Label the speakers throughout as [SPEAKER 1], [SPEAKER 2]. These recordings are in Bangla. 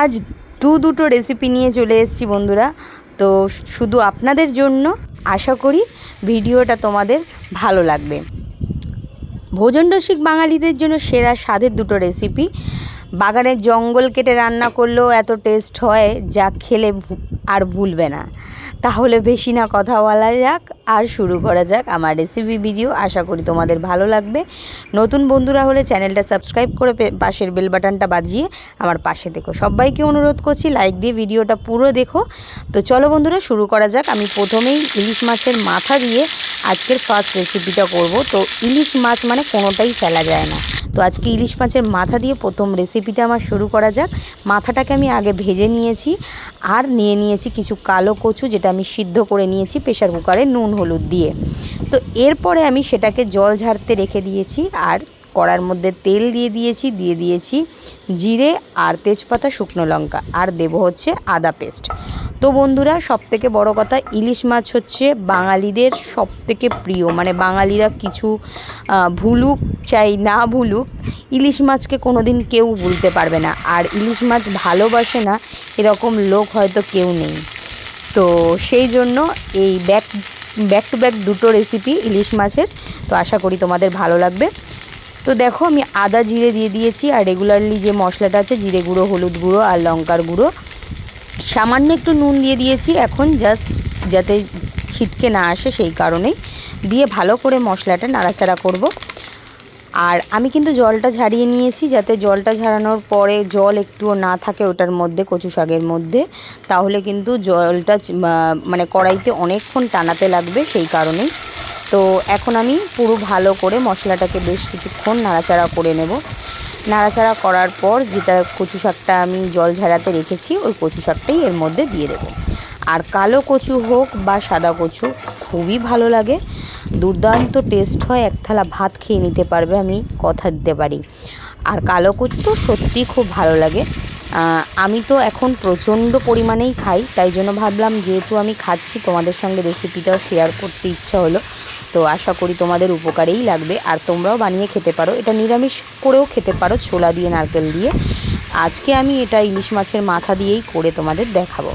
[SPEAKER 1] আজ দু দুটো রেসিপি নিয়ে চলে এসেছি বন্ধুরা। তো শুধু আপনাদের জন্য আশা করি ভিডিওটা তোমাদের ভালো লাগবে। ভোজন রসিক বাঙালিদের জন্য সেরা স্বাদের দুটো রেসিপি বাগানের জঙ্গল কেটে রান্না করলেও এত টেস্ট হয় যা খেলে আর ভুলবে না। তাহলে বেশি না কথা বলা যাক, আর শুরু করা যাক আমার রেসিপি ভিডিও আশা করি তোমাদের ভালো লাগবে। নতুন বন্ধুরা হলে চ্যানেলটা সাবস্ক্রাইব করে পাশের বেল বাটনটা বাজিয়ে আমার পাশে দেখো। সবাইকে অনুরোধ করছি লাইক দিয়ে ভিডিওটা পুরো দেখো। তো চলো বন্ধুরা, শুরু করা যাক। আমি প্রথমেই ইলিশ মাছের মাথা দিয়ে আজকের ফার্স্ট রেসিপিটা করব। তো ইলিশ মাছ মানে কোনোটাই ফেলা যায় না। তো আজকে ইলিশ মাছের মাথা দিয়ে প্রথম রেসিপিটা আমার শুরু করা যাক। মাথাটাকে আমি আগে ভেজে নিয়েছি আর নিয়ে নিয়েছি কিছু কালো কচু, যেটা আমি সিদ্ধ করে নিয়েছি প্রেশার কুকারে নুন, হলুদ দিয়ে। তো এরপরে আমি সেটাকে জল ঝাড়তে রেখে দিয়েছি আর কড়ার মধ্যে তেল দিয়ে দিয়েছি দিয়ে দিয়েছি জিরে আর তেজপাতা, শুকনো লঙ্কা। আর দেবো হচ্ছে আদা পেস্ট তো বন্ধুরা সব থেকে বড় কথা, ইলিশ মাছ হচ্ছে বাঙালিদের সব থেকে প্রিয়। মানে বাঙালিরা কিছু ভুলুক চাই না ভুলুক, ইলিশ মাছকে কোনো দিন কেউ ভুলতে পারবে না। আর ইলিশ মাছ ভালোবাসে না, এরকম লোক হয়তো কেউ নেই। তো সেই জন্য এই ব্যাক ব্যাক টু ব্যাক দুটো রেসিপি ইলিশ মাছের, তো আশা করি তোমাদের ভালো লাগবে। তো দেখো, আমি আদা জিরে দিয়ে দিয়েছি, আর রেগুলারলি যে মশলাটা আছে, জিরে গুঁড়ো, হলুদ গুঁড়ো, আর লঙ্কার গুঁড়ো। সামান্য একটু নুন দিয়ে দিয়েছি। এখন জাস্ট যাতে ছিটকে না আসে সেই কারণেই দিয়ে ভালো করে মশলাটা নাড়াচাড়া করব। আর আমি কিন্তু জলটা ঝাড়িয়ে নিয়েছি, যাতে জলটা ঝাড়ানোর পরে জল একটুও না থাকে ওটার মধ্যে, কচু শাকের মধ্যে। তাহলে কিন্তু জলটা মানে কড়াইতে অনেকক্ষণ টানাতে লাগবে সেই কারণেই। তো এখন আমি পুরো ভালো করে মশলাটাকে বেশ কিছুক্ষণ নাড়াচাড়া করে নেব। নাড়াচাড়া করার পর যেটা কচু শাকটা আমি জল ঝাড়াতে রেখেছি, ওই কচু শাকটাই এর মধ্যে দিয়ে দেবো। আর কালো কচু হোক বা সাদা কচু, খুবই ভালো লাগে। দুর্দান্ত টেস্ট হয়, এক থালা ভাত খেয়ে নিতে পারবে আমি, কথা দিতে পারি। আর কালো কচু তো সত্যিই খুব ভালো লাগে। আমি তো এখন প্রচণ্ড পরিমাণেই খাই, তাই জন্য ভাবলাম যেহেতু আমি খাচ্ছি, তোমাদের সঙ্গে রেসিপিটাও শেয়ার করতে ইচ্ছা হলো। তো আশা করি তোমাদের উপকারেই লাগবে। আর তোমরাও বানিয়ে খেতে পারো। এটা নিরামিষ করেও খেতে পারো, ছোলা দিয়ে, নারকেল দিয়ে। আজকে আমি এটা ইলিশ মাছের মাথা দিয়েই করে তোমাদের দেখাবো।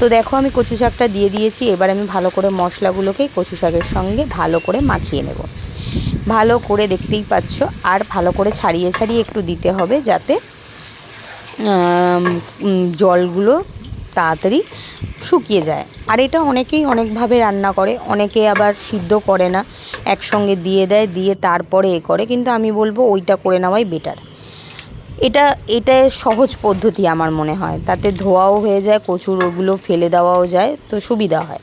[SPEAKER 1] তো দেখো, আমি কচু শাকটা দিয়ে দিয়েছি। এবার আমি ভালো করে মশলাগুলোকে কচু শাকের সঙ্গে ভালো করে মাখিয়ে নেব। ভালো করে দেখতেই পাচ্ছ। আর ভালো করে ছাড়িয়ে ছাড়িয়ে একটু দিতে হবে যাতে জলগুলো তাড়াতাড়ি শুকিয়ে যায়। আর এটা অনেকেই অনেকভাবে রান্না করে, অনেকে আবার সিদ্ধ করে না। একসঙ্গে দিয়ে দেয়, দিয়ে তারপরে এ করে। কিন্তু আমি বলব ওইটা করে নেওয়াই বেটার এটা এটা সহজ পদ্ধতি আমার মনে হয়। তাতে ধোয়াও হয়ে যায়, কচুর ওগুলো ফেলে দেওয়াও যায়, তো সুবিধা হয়।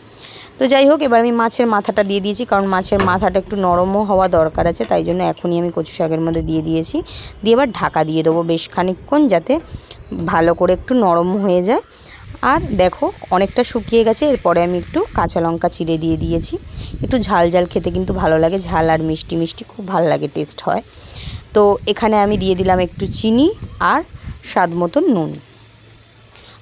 [SPEAKER 1] তো যাই হোক, এবার আমি মাছের মাথাটা দিয়ে দিয়েছি, কারণ মাছের মাথাটা একটু নরমও হওয়া দরকার আছে, তাই জন্য এখনই আমি কচু শাকের মধ্যে দিয়ে দিয়েছি। দিয়ে এবার ঢাকা দিয়ে দেবো বেশ খানিকক্ষণ, যাতে ভালো করে একটু নরম হয়ে যায়। আর দেখো, অনেকটা শুকিয়ে গেছে, এরপরে আমি একটু কাঁচা লঙ্কা চিড়ে দিয়ে দিয়েছি। একটু ঝাল ঝাল খেতে কিন্তু ভালো লাগে, ঝাল আর মিষ্টি মিষ্টি খুব ভালো লাগে টেস্ট হয়। তো এখানে আমি দিয়ে দিলাম একটু চিনি আর স্বাদ মতন নুন।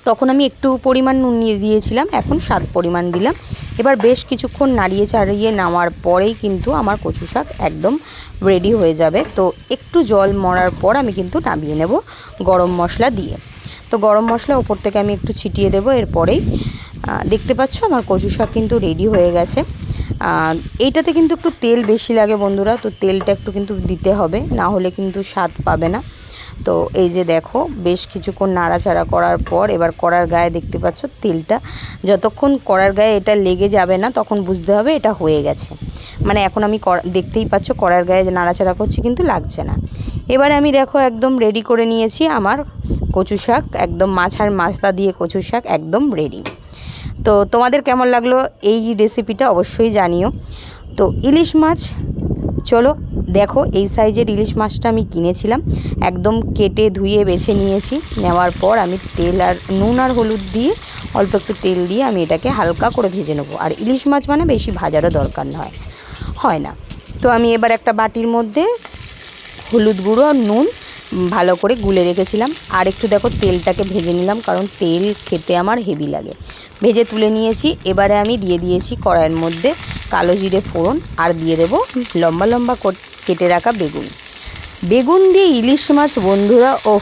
[SPEAKER 1] তখন আমি একটু পরিমাণ নুন নিয়ে দিয়েছিলাম, এখন স্বাদ পরিমাণ দিলাম। এবার বেশ কিছুক্ষণ নাড়িয়ে চাড়িয়ে নামার পরেই কিন্তু আমার কচু শাক একদম রেডি হয়ে যাবে। তো একটু জল মরার পর আমি কিন্তু নামিয়ে নেব গরম মশলা দিয়ে। তো গরম মশলা, ওপর থেকে আমি একটু ছিটিয়ে দেবো এরপরেই। দেখতে পাচ্ছ আমার কচু শাক কিন্তু রেডি হয়ে গেছে। এইটাতে কিন্তু একটু তেল বেশি লাগে বন্ধুরা, তো তেলটা একটু কিন্তু দিতে হবে, না হলে কিন্তু স্বাদ পাবে না। তো এই যে দেখো, বেশ কিছুক্ষণ নাড়াচাড়া করার পর, এবার কড়ার গায়ে দেখতে পাচ্ছ তেলটা। যতক্ষণ কড়ার গায়ে এটা লেগে যাবে না, তখন বুঝতে হবে এটা হয়ে গেছে। মানে এখন আমি দেখতেই পাচ্ছ কড়ার গায়ে যে নাড়াচাড়া করছি কিন্তু লাগছে না। এবারে আমি দেখো একদম রেডি করে নিয়েছি আমার কচু শাক, একদম মাছার মাথা দিয়ে কচু শাক, একদম রেডি তো তোমাদের কেমন লাগল এই রেসিপিটা অবশ্যই জানিও। তো ইলিশ মাছ, চলো দেখো এই সাইজের ইলিশ মাছটা আমি কিনেছিলাম। একদম কেটে ধুয়ে বেছে নিয়েছি। নেওয়ার পর আমি তেল আর নুন আর হলুদ দিয়ে, অল্প একটু তেল দিয়ে আমি এটাকে হালকা করে ভেজে নেব। আর ইলিশ মাছ মানে বেশি ভাজারও দরকার নয়। হয় না। তো আমি এবার একটা বাটির মধ্যে হলুদ গুঁড়ো আর নুন ভালো করে গুলে রেখেছিলাম। আর একটু দেখো তেলটাকে ভেজে নিলাম, কারণ তেল খেতে আমার হেভি লাগে। ভেজে তুলে নিয়েছি, এবারে আমি দিয়ে দিয়েছি কড়াইয়ের মধ্যে কালো জিরে ফোড়ন, আর দিয়ে দেবো লম্বা লম্বা কট- রাখা বেগুন। বেগুন দিয়ে ইলিশ মাছ, বন্ধুরা ও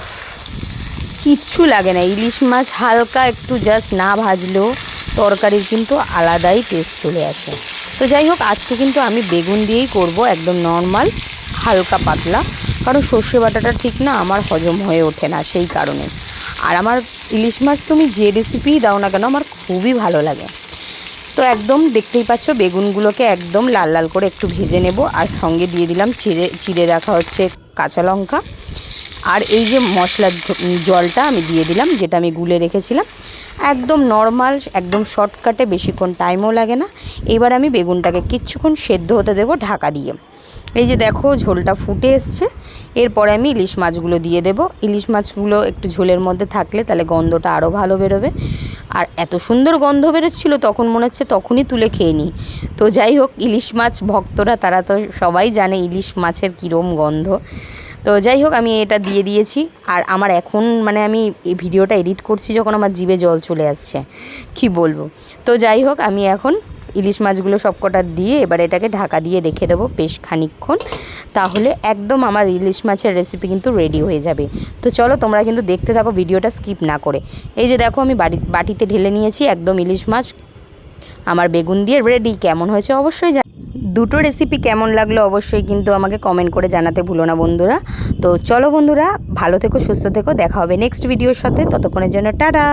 [SPEAKER 1] কিচ্ছু লাগে না। ইলিশ মাছ হালকা একটু জাস্ট না ভাজলেও তরকারির কিন্তু আলাদাই টেস্ট চলে আসে। তো যাই হোক, আজকে কিন্তু আমি বেগুন দিয়েই করব একদম নর্মাল হালকা পাতলা। কারণ সর্ষে বাটাটা ঠিক না, আমার হজম হয়ে ওঠে না সেই কারণে। আর আমার ইলিশ মাছ তুমি যে রেসিপিই দাও না কেন, আমার খুবই ভালো লাগে। তো একদম দেখতেই পাচ্ছ, বেগুনগুলোকে একদম লাল লাল করে একটু ভেজে নেব, আর সঙ্গে দিয়ে দিলাম চিড়ে চিড়ে রাখা হচ্ছে কাঁচা লঙ্কা। আর এই যে মশলার জলটা আমি দিয়ে দিলাম, যেটা আমি গুলে রেখেছিলাম, একদম নর্মাল একদম শর্টকাটে বেশিক্ষণ টাইমও লাগে না। এবার আমি বেগুনটাকে কিচ্ছুক্ষণ সেদ্ধ হতে দেবো ঢাকা দিয়ে। এই যে দেখো ঝোলটা ফুটে এসছে এরপরে আমি ইলিশ মাছগুলো দিয়ে দেব। ইলিশ মাছগুলো একটু ঝোলের মধ্যে থাকলে তাহলে গন্ধটা আরও ভালো বেরোবে। আর এত সুন্দর গন্ধ বেরোচ্ছিলো তখন মনে হচ্ছে তখনই তুলে খেয়ে নিই। তো যাই হোক, ইলিশ মাছ ভক্তরা তারা তো সবাই জানে ইলিশ মাছের কীরম গন্ধ। তো যাই হোক, আমি এটা দিয়ে দিয়েছি। আর আমার এখন মানে আমি এই ভিডিওটা এডিট করছি যখন আমার জিভে জল চলে আসছে। কি বলব? তো যাই হোক, আমি এখন ইলিশ মাছগুলো সবকটা দিয়ে এবার এটাকে ঢাকা দিয়ে রেখে দেবো বেশ খানিকক্ষণ। তাহলে একদম আমার ইলিশ মাছের রেসিপি কিন্তু রেডি হয়ে যাবে। তো চলো তোমরা কিন্তু দেখতে থাকো ভিডিওটা স্কিপ না করে। এই যে দেখো আমি বাড়ি বাটিতে ঢেলে নিয়েছি একদম ইলিশ মাছ। আমার বেগুন দিয়ে রেডি কেমন হয়েছে অবশ্যই দুটো রেসিপি কেমন লাগল অবশ্যই কিন্তু আমাকে কমেন্ট করে জানাতে ভুলো না বন্ধুরা। তো চলো বন্ধুরা, ভালো থেকো, সুস্থ থেকো। দেখা হবে নেক্সট ভিডিওর সাথে। ততক্ষণের জন্য টাটা!